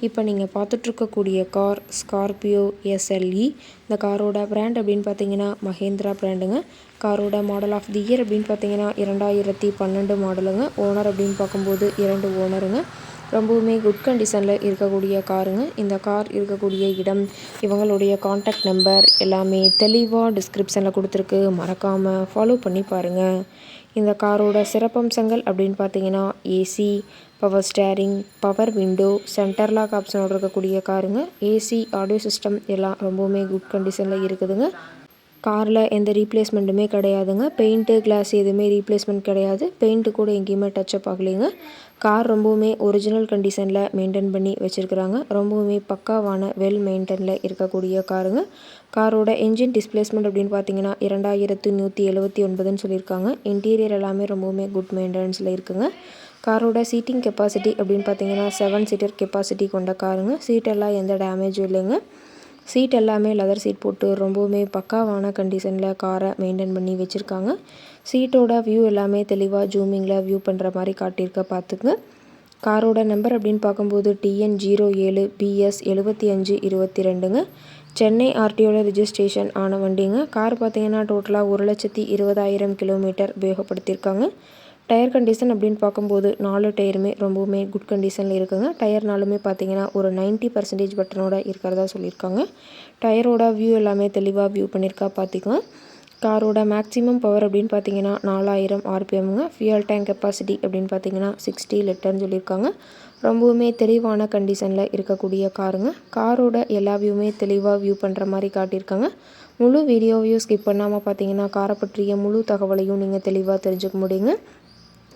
இப்போ நீங்கள் பார்த்துட்ருக்கக்கூடிய கார் ஸ்கார்பியோ எஸ்எல்இ இந்த காரோட பிராண்ட் அப்படின்னு பார்த்தீங்கன்னா மஹேந்திரா பிராண்டுங்க காரோட மாடல் ஆஃப் தி இயர் அப்படின்னு பார்த்தீங்கன்னா இரண்டாயிரத்தி பன்னெண்டு மாடலுங்க ஓனர் அப்படின்னு பார்க்கும்போது இரண்டு ஓனருங்க ரொம்பவுமே குட் கண்டிஷனில் இருக்கக்கூடிய காருங்க. இந்த கார் இருக்கக்கூடிய இடம் இவங்களுடைய காண்டாக்ட் நம்பர் எல்லாமே தெளிவாக டிஸ்கிரிப்ஷனில் கொடுத்துருக்கு. மறக்காமல் ஃபாலோ பண்ணி பாருங்கள் இந்த காரோட சிறப்பம்சங்கள் அப்படின்னு பார்த்தீங்கன்னா AC power steering power window centre lock ஆப்ஷனோடு இருக்கக்கூடிய காருங்க. ஏசி ஆடியோ சிஸ்டம் எல்லாம் ரொம்பவுமே குட் கண்டிஷனில் இருக்குதுங்க. காரில் எந்த ரீப்ளேஸ்மெண்ட்டுமே கிடையாதுங்க. பெயிண்ட்டு கிளாஸ் எதுவுமே ரீப்ளேஸ்மெண்ட் கிடையாது. பெயிண்ட்டு கூட எங்கேயுமே டச்சப் ஆகலைங்க. கார் ரொம்பவுமே ஒரிஜினல் கண்டிஷனில் மெயின்டைன் பண்ணி வச்சுருக்குறாங்க. ரொம்பவுமே பக்காவான வெல் மெயின்டெனில் இருக்கக்கூடிய காருங்க. காரோட என்ஜின் டிஸ்பிளேஸ்மெண்ட் அப்படின்னு பார்த்தீங்கன்னா இரண்டாயிரத்து நூற்றி எழுபத்தி ஒன்பதுன்னு சொல்லியிருக்காங்க. இன்டீரியர் எல்லாமே ரொம்பவுமே குட் மெயின்டெனன்ஸில் இருக்குங்க. காரோட சீட்டிங் கெப்பாசிட்டி அப்படின்னு பார்த்தீங்கன்னா செவன் சீட்டர் கெப்பாசிட்டி கொண்ட காருங்க. சீட்டெல்லாம் எந்த டேமேஜும் இல்லைங்க. சீட் எல்லாமே லெதர் சீட் போட்டு ரொம்பவுமே பக்காவான கண்டிஷனில் காரை மெயின்டைன் பண்ணி வச்சுருக்காங்க. சீட்டோட வியூ எல்லாமே தெளிவாக ஜூமிங்கில் வியூ பண்ணுற மாதிரி காட்டியிருக்க பார்த்துங்க காரோட நம்பர் அப்படின்னு பார்க்கும்போது டிஎன் ஜீரோ ஏழு பிஎஸ் எழுபத்தி அஞ்சு இருபத்தி ரெண்டுங்க. சென்னை ஆர்டிஓவில் ரிஜிஸ்ட்ரேஷன் ஆன வண்டிங்க. கார் பார்த்தீங்கன்னா டோட்டலாக ஒரு லட்சத்தி இருபதாயிரம் கிலோமீட்டர் உபயோகப்படுத்தியிருக்காங்க டயர் கண்டிஷன் அப்படின்னு பார்க்கும்போது நாலு டயருமே ரொம்பவுமே குட் கண்டிஷனில் இருக்குங்க. டயர்னாலுமே பார்த்தீங்கன்னா ஒரு நைன்ட்டி பர்சன்டேஜ் பட்டனோட இருக்கிறதா சொல்லியிருக்காங்க. டயரோட வியூ எல்லாமே தெளிவாக வியூ பண்ணியிருக்கா பார்த்திக்கோங்க காரோட மேக்ஸிமம் பவர் அப்படின்னு பார்த்தீங்கன்னா நாலாயிரம் ஆர்பிஎம்ங்க. ஃபியூல் டேங்க் கெப்பாசிட்டி அப்படின்னு பார்த்தீங்கன்னா சிக்ஸ்டி லிட்டர்னு சொல்லியிருக்காங்க. ரொம்பவுமே தெளிவான கண்டிஷனில் இருக்கக்கூடிய காருங்க. காரோட எல்லா வியூமே தெளிவாக வியூ பண்ணுற மாதிரி காட்டியிருக்காங்க. முழு வீடியோவையும் ஸ்கிப் பண்ணாமல் பார்த்தீங்கன்னா காரை பற்றிய முழு தகவலையும் நீங்கள் தெளிவாக தெரிஞ்சுக்க முடியுங்க.